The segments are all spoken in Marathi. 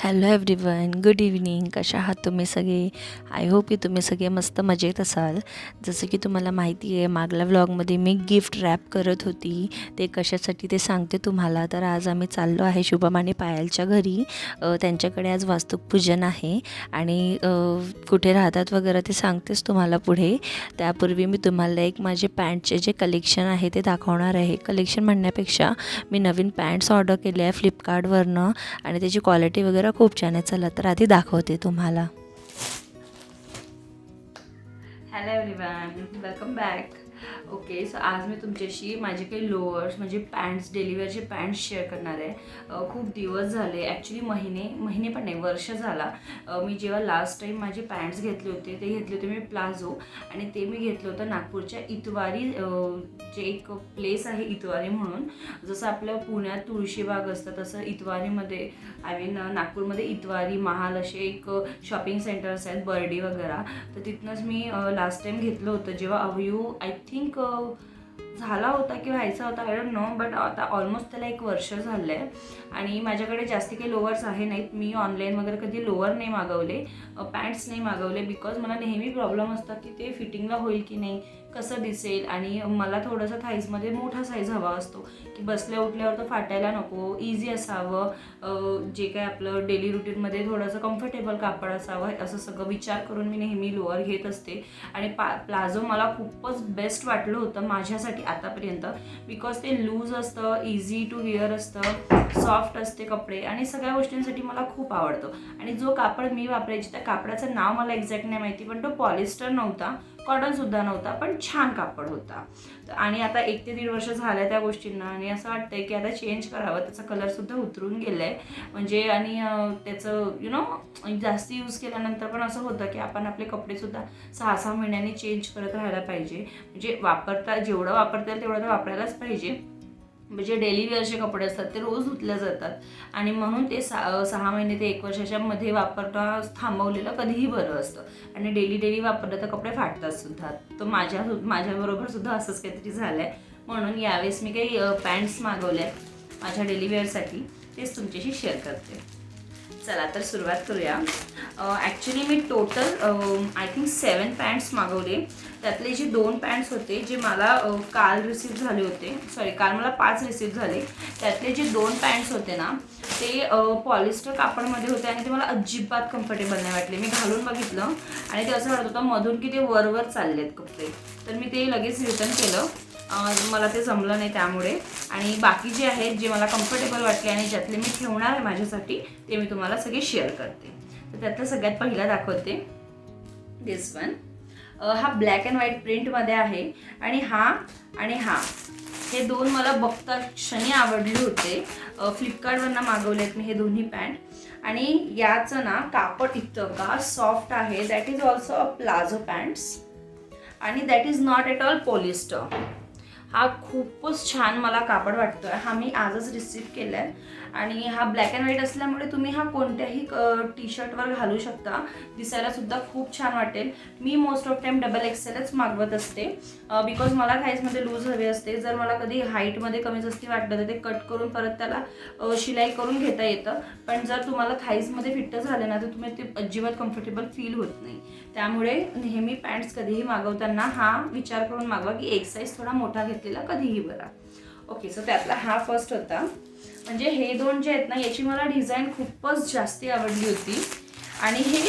हॅलो एव्हरीवन गुड इव्हनिंग कशा आहात तुम्ही सगळे? आय होप की तुम्ही सगळे मस्त मजेत असाल. जसं की तुम्हाला माहिती आहे मागल्या व्लॉगमध्ये मी गिफ्ट रॅप करत होती. ते कशासाठी ते सांगते तुम्हाला. तर आज आम्ही चाललो आहे शुभम आणि पायलच्या घरी. त्यांच्याकडे आज वास्तुपूजन आहे. आणि कुठे राहतात वगैरे ते सांगतेच तुम्हाला पुढे. त्यापूर्वी मी तुम्हाला एक माझे पॅन्टचे जे कलेक्शन आहे ते दाखवणार आहे. कलेक्शन म्हणण्यापेक्षा मी नवीन पॅन्ट्स ऑर्डर केले आहे फ्लिपकार्टवरनं आणि त्याची क्वालिटी वगैरे खूप छान आहे. चला तर आधी दाखवते तुम्हाला. Hello everyone welcome back okay so आज मी तुमच्याशी माझे काही लोअर्स म्हणजे पॅन्ट्स डेलिव्हरचे पॅन्ट्स शेअर करणार आहे. खूप दिवस झाले ॲक्च्युली महिने महिने पण नाही वर्ष झाला. मी जेव्हा लास्ट टाईम माझे पॅन्ट्स घेतले होते ते घेतले होते मी प्लाझो आणि ते मी घेतलं होतं नागपूरच्या इतवारी जे एक प्लेस आहे इतवारी म्हणून. जसं आपलं पुण्यात तुळशीबाग असतं तसं इतवारीमध्ये आय मीन नागपूरमध्ये इतवारी महाल असे एक शॉपिंग सेंटर्स आहेत बर्डी वगैरे. तर तिथनंच मी लास्ट टाइम घेतलं होतं जेव्हा अवयू आय थिंक झाला होता की व्हायचा होता आय डोंट नो बट आता ऑलमोस्ट त्याला एक वर्ष झालं आहे आणि माझ्याकडे जास्ती काही लोअर्स आहे नाहीत. मी ऑनलाईन वगैरे कधी लोअर नाही मागवले पॅन्ट्स नाही मागवले बिकॉज मला नेहमी प्रॉब्लेम असतात की ते फिटिंगला होईल की नाही कसं दिसेल. आणि मला थोडंसं थाईजमध्ये मोठा साईज हवा असतो की बसल्या उठल्यावर तर फाटायला नको इझी असावं. जे काय आपलं डेली रुटीनमध्ये थोडंसं कम्फर्टेबल कापड असावं असं सगळं विचार करून मी नेहमी लोअर घेत असते. आणि पा प्लाझो मला खूपच बेस्ट वाटलं होतं माझ्यासाठी. आतापर्यंत. बिकॉज ते लूज असतं इझी टू विअर असतं सॉफ्ट असते कपडे आणि सगळ्या गोष्टींसाठी मला खूप आवडतं. आणि जो कापड मी वापरायची त्या कापडाचं नाव मला एक्झॅक्ट नाही माहिती पण तो पॉलिस्टर नव्हता. कॉटनसुद्धा नव्हता पण छान कापड होता. तर आणि आता एक ते दीड वर्ष झालं त्या गोष्टींना आणि असं वाटतंय की आता चेंज करावं त्याचा कलरसुद्धा उतरून गेला आहे म्हणजे आणि त्याचं यु नो जास्त यूज केल्यानंतर पण असं होतं की आपण आपले कपडेसुद्धा सहा सहा महिन्यांनी चेंज करत राहायला पाहिजे. म्हणजे वापरता जेवढं वापरता येईल तेवढं तर वापरायलाच पाहिजे. म्हणजे डेली वेअरचे कपडे असतात ते रोज धुतले जातात. आणि म्हणून ते सा सहा महिने ते एक वर्षाच्या मध्ये वापरता थांबवलेलं कधीही बरं असतं. आणि डेली डेली वापरलं तर कपडे फाटतात सुद्धा. तर माझ्या माझ्याबरोबर सुद्धा असंच काहीतरी झालं आहे म्हणून यावेळेस मी काही पॅन्ट्स मागवल्या आहेत माझ्या डेली वेअरसाठी. तेच तुमच्याशी शेअर करते. चला तर सुरुवात करूया. Actually me total I think seven pants मागवले. त्यातले जे दोन पॅन्ट्स होते जे मला काल रिसीव झाले होते सॉरी काल मला पाच रिसीव झाले त्यातले जे दोन पॅन्ट्स होते ना ते पॉलिस्टर कापडमध्ये होते आणि ते मला अजिबात कम्फर्टेबल नाही वाटले. मी घालून बघितलं आणि ते असं वाटत होतं मधून की ते वरवर चालले आहेत कपडे तर मी ते लगेच रिटर्न केलं. मला ते जमलं नाही त्यामुळे. आणि बाकी जे आहेत जे मला कम्फर्टेबल वाटले आणि ज्यातले मी ठेवणार आहे माझ्यासाठी ते मी तुम्हाला सगळे शेअर करते. तर त्यातलं सगळ्यात पहिला दाखवते. दिस वन हा ब्लॅक अँड व्हाईट प्रिंटमध्ये आहे. आणि हा आणि हा. हे दोन मला बघता क्षणी आवडले होते. फ्लिपकार्टवरनं मागवलेत मी हे दोन्ही पॅन्ट आणि याचं ना कापड इतका सॉफ्ट आहे. That is also a palazzo pants आणि that is not at all polyester हा खूपच छान मला कापड वाटतो आहे हा मी आजच रिसीव केला आहे आणि हा ब्लॅक अँड व्हाईट असल्यामुळे तुम्ही हा कोणत्याही टी शर्टवर घालू शकता. दिसायला सुद्धा खूप छान वाटेल. मी मोस्ट ऑफ टाईम डबल एक्सेलच मागवत असते. बिकॉज मला थाईजमध्ये लूज हवे असते. जर मला कधी हाईटमध्ये कमी जास्ती वाटलं तर ते कट करून परत त्याला शिलाई करून घेता येतं. पण जर तुम्हाला थाईजमध्ये फिट्ट झालं ना तर तुम्ही ते अजिबात कम्फर्टेबल फील होत नाही. त्यामुळे नेहमी पॅन्ट्स कधीही मागवताना हा विचार करून मागवा की एक साईज थोडा मोठा घेतलेला कधीही बरा. ओके सो त्यातला हा फर्स्ट होता. म्हणजे हे दोन जे आहेत ना याची मला डिझाईन खूपच जास्ती आवडली होती. आणि हे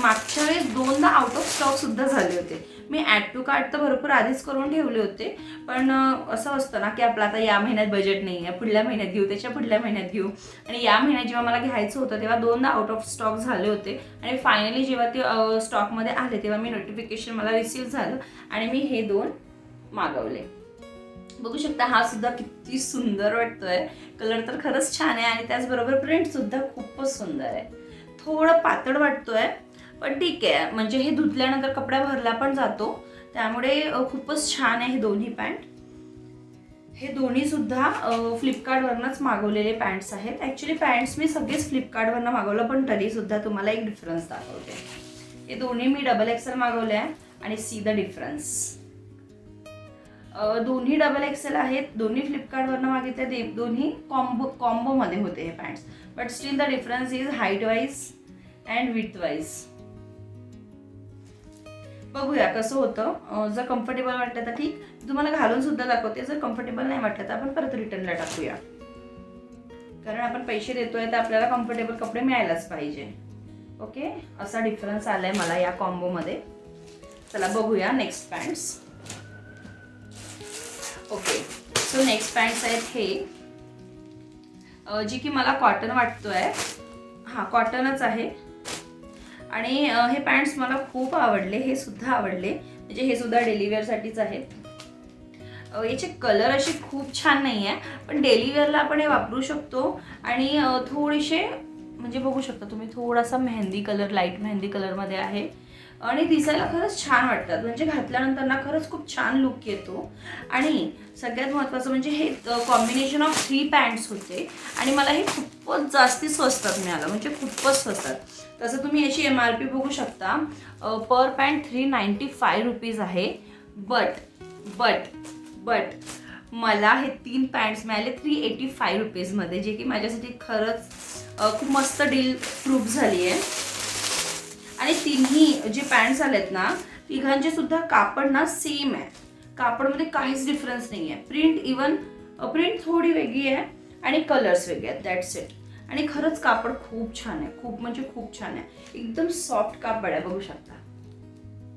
मागच्या वेळेस दोनदा आउट ऑफ स्टॉकसुद्धा झाले होते. मी ॲड टू कार्ड तर भरपूर आधीच करून ठेवले होते. पण असं असतं ना की आपलं आता या महिन्यात बजेट नाही आहे पुढल्या महिन्यात घेऊ त्याच्या पुढल्या महिन्यात घेऊ. आणि या महिन्यात जेव्हा मला घ्यायचं होतं तेव्हा दोनदा आउट ऑफ स्टॉक झाले होते. आणि फायनली जेव्हा ते स्टॉकमध्ये आले तेव्हा मी नोटिफिकेशन मला रिसीव झालं आणि मी हे दोन मागवले. बघू शकता हा सुद्धा किती सुंदर वाटतोय. कलर तर खरंच छान आहे आणि त्याचबरोबर प्रिंट सुद्धा खूपच सुंदर आहे. थोडं पातळ वाटतोय पण ठीक आहे. म्हणजे हे धुतल्यानंतर कपडा भरला पण जातो. त्यामुळे खूपच छान आहे हे दोन्ही पॅन्ट हे दोन्ही सुद्धा फ्लिपकार्टवरनंच मागवलेले पॅन्ट्स आहेत. ॲक्च्युली पॅन्ट्स मी सगळेच फ्लिपकार्टवरनं मागवलं पण तरी सुद्धा तुम्हाला एक डिफरन्स दाखवते. हे दोन्ही मी डबल एक्सेल मागवले आहे आणि सी द डिफरन्स दोन्ही डबल एक्सेल आहेत दोन्ही फ्लिपकार्टवरनं मागितले ते दोन्ही कॉम्बो कॉम्बोमध्ये होते हे pants but still the difference is height wise and width wise बघूया कसं होतं. जर कम्फर्टेबल वाटलं तर ठीक. तुम्हाला घालून सुद्धा दाखवते. जर कम्फर्टेबल नाही वाटलं तर आपण परत रिटर्नला टाकूया. कारण आपण पैसे देतोय तर आपल्याला कम्फर्टेबल कपडे मिळायलाच पाहिजे. ओके असा डिफरन्स आलाय मला या कॉम्बोमध्ये चला बघूया next pants so next pants आहेत हे. जी की मला कॉटन वाटतोय. हां कॉटनच आहे. आणि हे पॅन्ट्स मला खूप आवडले हे सुद्धा आवडले. म्हणजे हे सुद्धा डेलीवेअरसाठीच आहेत. याचे कलर असे खूप छान नाही आहे पण डेलीवेअरला आपण हे वापरू शकतो. आणि थोडेसे म्हणजे बघू शकता तुम्ही थोडासा मेहंदी कलर लाइट मेहंदी कलरमध्ये आहे. आणि दिसायला खरंच छान वाटतात. म्हणजे घातल्यानंतर ना खरंच खूप छान लुक येतो. आणि सगळ्यात महत्त्वाचं म्हणजे हे कॉम्बिनेशन ऑफ थ्री पॅन्ट्स होते. आणि मला हे खूपच जास्ती स्वस्तात मिळालं. म्हणजे खूपच स्वस्तात. तसं तुम्ही याची एम आर पी बघू शकता. Per pant three ninety five rupees आहे. बट बट बट मला हे तीन पॅन्ट्स मिळाले थ्री एटी फाय रुपीजमध्ये जे की माझ्यासाठी खरंच खूप मस्त डील प्रूफ झाली आहे आणि तिन्ही जे पॅन्ट्स आलेत ना तिघांचे सुद्धा कापड ना सेम आहे. कापडमध्ये काहीच डिफरन्स नाही आहे. प्रिंट इवन प्रिंट थोडी वेगळी आहे आणि कलर्स वेगळे आहेत. दॅट्स इट आणि खरंच कापड खूप छान आहे. खूप म्हणजे खूप छान आहे. एकदम सॉफ्ट कापड आहे. बघू शकता.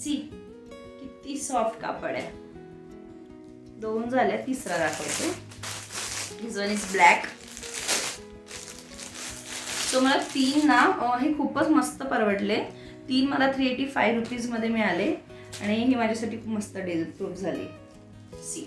सी किती सॉफ्ट कापड आहे. दोन झाल्या तिसरा दाखवते. This one is black so मला तीन ना हे खूपच मस्त परवडले. तीन मला थ्री एटी फाय रुपीजमध्ये मिळाले. आणि ही माझ्यासाठी खूप मस्त डील प्रूफ झाली. सी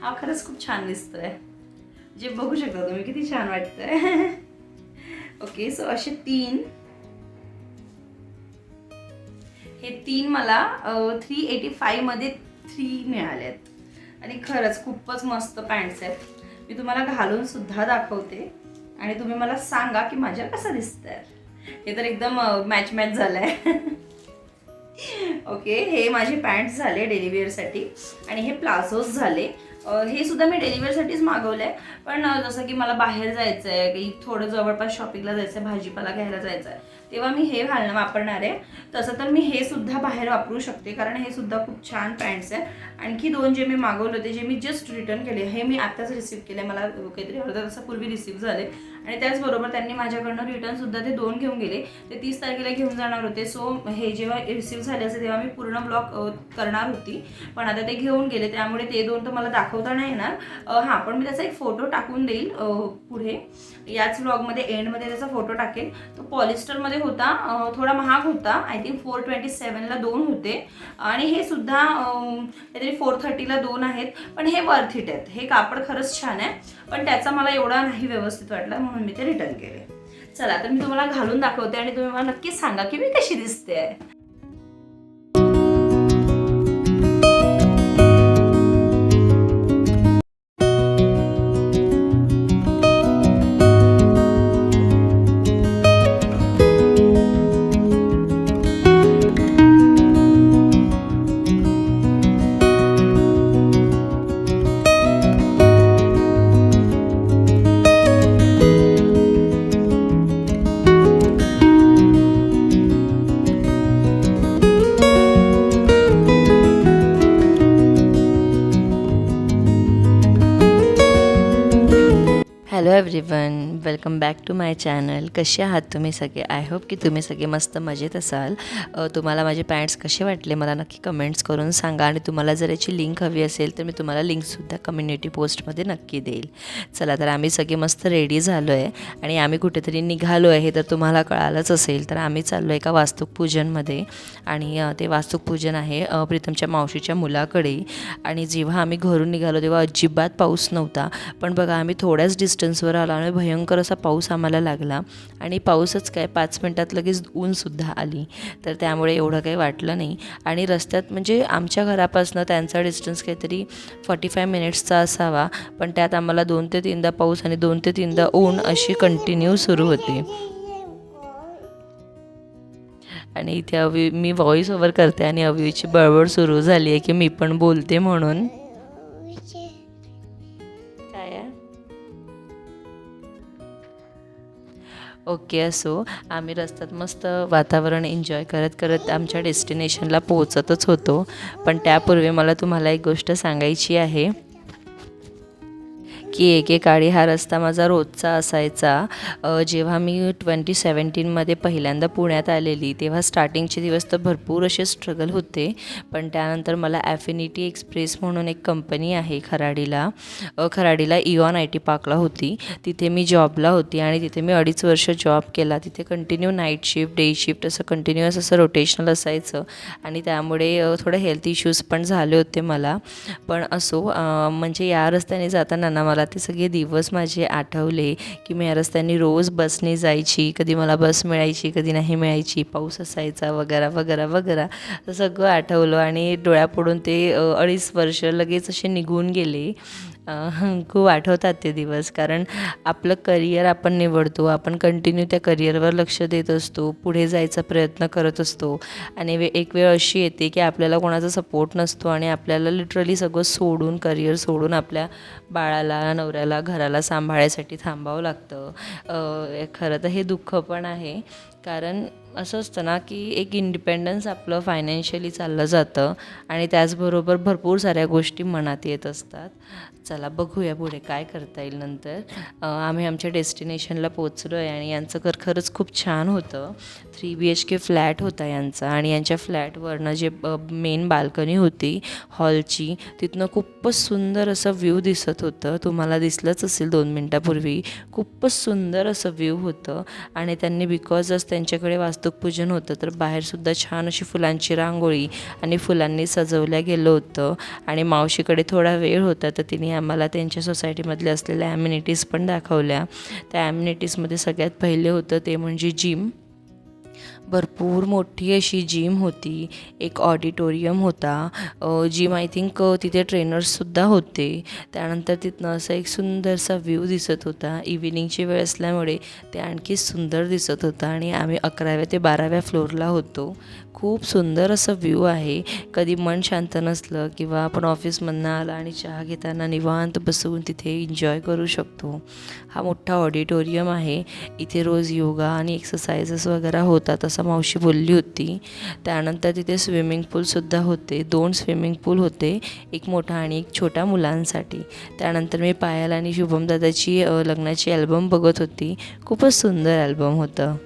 हा खरंच खूप छान दिसतोय. जे बघू शकता तुम्ही किती छान वाटतंय. ओके सो असे तीन. हे तीन मला थ्री एटी फायमध्ये थ्री मिळाले आहेत आणि खरंच खूपच मस्त पॅन्ट्स आहेत. मी तुम्हाला घालून सुद्धा दाखवते. आणि तुम्ही मला सांगा की माझ्या कसं दिसतंय हे तर एकदम मॅच मॅच झालंय. ओके हे माझे पॅन्ट्स झाले डेली आणि हे प्लाझोज झाले. हे सुद्धा मी डेलिव्हरसाठीच मागवलं आहे पण जसं की मला बाहेर जायचं आहे की थोडं जवळपास शॉपिंगला जायचं आहे भाजीपाला घ्यायला जायचं आहे तेव्हा मी हे घालणं वापरणार आहे. तसं तर मी हे सुद्धा बाहेर वापरू शकते कारण हे सुद्धा खूप छान पॅन्ट्स आहे. आणखी दोन जे मी मागवले होते जे मी जस्ट रिटर्न केले हे मी आत्ताच रिसिव्ह केले. मला काहीतरी अर्धा तासापूर्वी रिसीव झाले. आणि त्याचबरोबर त्यांनी माझ्याकडनं रिटर्न सुद्धा ते दोन घेऊन गेले. ते तीस तारखेला घेऊन जाणार होते. सो हे जेव्हा रिसिव्ह झाले असे तेव्हा मी पूर्ण ब्लॉक करणार होती. पण आता ते घेऊन गेले. त्यामुळे ते दोन तर मला दाखवता नाही येणार. हां पण मी त्याचा एक फोटो टाकून देईल पुढे. याच ब्लॉगमध्ये एंडमध्ये त्याचा फोटो टाकेल. तो पॉलिस्टरमध्ये होता. थोडा महाग होता. आय थिंक फोर ट्वेंटी सेवनला दोन होते. आणि हे सुद्धा काहीतरी फोर थर्टीला दोन आहेत. पण हे वर्थ इट आहेत. हे कापड खरंच छान आहे. पण त्याचा मला एवढा नाही व्यवस्थित वाटला. म्हणून मी ते रिटर्न केले. चला तर मी तुम्हाला घालून दाखवते आणि तुम्ही मला नक्की सांगा की मी कशी दिसते आहे hello everyone welcome back to my channel. कसे आहात तुम्ही सगळे? आय होप की तुम्ही सगळे मस्त मजेत असाल. तुम्हाला माझे पॅन्ट्स कसे वाटले मला नक्की कमेंट्स करून सांगा आणि तुम्हाला जर याची लिंक हवी असेल तर मी तुम्हाला लिंकसुद्धा कम्युनिटी पोस्टमध्ये नक्की देईल. चला तर आम्ही सगळे मस्त रेडी झालो आहे आणि आम्ही कुठेतरी निघालो आहे तर तुम्हाला कळालंच असेल. तर आम्ही चाललो आहे एका वास्तुपूजनमध्ये आणि ते वास्तुपूजन आहे प्रीतमच्या मावशीच्या मुलाकडे. आणि जेव्हा आम्ही घरून निघालो तेव्हा अजिबात पाऊस नव्हता. पण बघा आम्ही थोड्याच डिस्टन्सवर आलो आणि भयंकर असा पाऊस आम्हाला लागला आणि पाऊसच काय पाच मिनटात लगेच ऊनसुद्धा आली. तर त्यामुळे एवढं काही वाटलं नाही. आणि रस्त्यात म्हणजे आमच्या घरापासनं त्यांचा डिस्टन्स काहीतरी फॉर्टी फाय मिनिट्सचा असावा. पण त्यात आम्हाला दोन ते तीनदा पाऊस आणि दोन ते तीनदा ऊन अशी कंटिन्यू सुरू होती. आणि इथे अवी मी व्हॉईस ओव्हर करते आणि अवीची बळबळ सुरू झाली आहे की मी पण बोलते म्हणून. ओके असो आम्ही रस्त्यात मस्त वातावरण एन्जॉय करत करत आमच्या डेस्टिनेशनला पोहोचतच होतो. पण त्यापूर्वी मला तुम्हाला एक गोष्ट सांगायची आहे. की एकेकाळी हा रस्ता माझा रोजचा असायचा. जेव्हा मी ट्वेंटी सेवन्टीनमध्ये पहिल्यांदा पुण्यात आलेली तेव्हा स्टार्टिंगचे दिवस तर भरपूर असे स्ट्रगल होते. पण त्यानंतर मला ॲफिनिटी एक्सप्रेस म्हणून एक कंपनी आहे खराडीला. खराडीला इऑन आय टी पार्कला होती. तिथे मी जॉबला होती आणि तिथे मी अडीच वर्ष जॉब केला. तिथे continue night shift day shift असं कंटिन्युअस असं रोटेशनल असायचं. आणि त्यामुळे थोडे हेल्थ इश्यूज पण झाले होते मला. पण असो म्हणजे या रस्त्याने जाताना ना मला ते सगळे दिवस माझे आठवले की मी या रस्त्याने रोज बसने जायची कधी मला बस मिळायची कधी नाही मिळायची पाऊस असायचा वगैरे वगैरे वगैरे. सगळं आठवलं आणि डोळ्यापुढून ते अडीच वर्ष लगेच असे निघून गेले. खूप आठवतात ते दिवस. कारण आपलं करिअर आपण निवडतो आपण कंटिन्यू त्या करिअरवर लक्ष देत असतो पुढे जायचा प्रयत्न करत असतो. आणि वे एक वेळ अशी येते की आपल्याला कोणाचा सपोर्ट नसतो आणि आपल्याला लिटरली सगळं सोडून करिअर सोडून आपल्या बाळाला नवऱ्याला घराला सांभाळायसाठी थांबावं लागतं. खरं तर हे दुःख पण आहे. कारण असं असतं ना की एक इंडिपेंडन्स आपलं फायनान्शियली चाललं जातं आणि त्याचबरोबर भरपूर साऱ्या गोष्टी मनात येत असतात. चला बघूया पुढे काय करता येईल नंतर. आम्ही आमच्या डेस्टिनेशनला पोचलो आहे आणि यांचं घर खरंच खूप छान होतं. Three B H K flat होता यांचा आणि यांच्या फ्लॅटवरनं जे मेन बाल्कनी होती हॉलची तिथनं खूपच सुंदर असं व्ह्यू दिसत होतं. तुम्हाला दिसलंच असेल दोन मिनटापूर्वी. खूपच सुंदर असं व्ह्यू होतं आणि त्यांनी बिकॉजच त्यांच्याकडे वास्तुपूजन होतं. तर बाहेरसुद्धा छान अशी फुलांची रांगोळी आणि फुलांनी सजवल्या गेलं होतं. आणि मावशीकडे थोडा वेळ होता तर तिने आम्हाला त्यांच्या सोसायटीमधल्या असलेल्या ॲम्युनिटीज पण दाखवल्या. त्या ॲम्युनिटीजमध्ये सगळ्यात पहिले होतं ते म्हणजे जिम भरपूर मोठी अशी जिम होती. एक ऑडिटोरियम होता. जिम आय थिंक तिथे ट्रेनर्ससुद्धा होते. त्यानंतर तिथनं असं एक सुंदरसा व्ह्यू दिसत होता. इव्हिनिंगची वेळ असल्यामुळे ते आणखी सुंदर दिसत होतं आणि आम्ही अकराव्या ते बाराव्या फ्लोअरला होतो. खूप सुंदर असं व्ह्यू आहे. कधी मन शांत नसलं किंवा आपण ऑफिसमधनं आला आणि चहा घेताना निवांत बसून तिथे एन्जॉय करू शकतो. हा मोठा ऑडिटोरियम आहे. इथे रोज योगा आणि एक्सरसाइजेस वगैरे होतात असं मावशी बोलली होती. त्यानंतर तिथे स्विमिंग पूलसुद्धा होते. दोन स्विमिंग पूल होते. एक मोठा आणि एक छोट्या मुलांसाठी. त्यानंतर मी पायल आणि शुभम दादाची लग्नाची अल्बम बघत होती. खूपच सुंदर अल्बम होतं.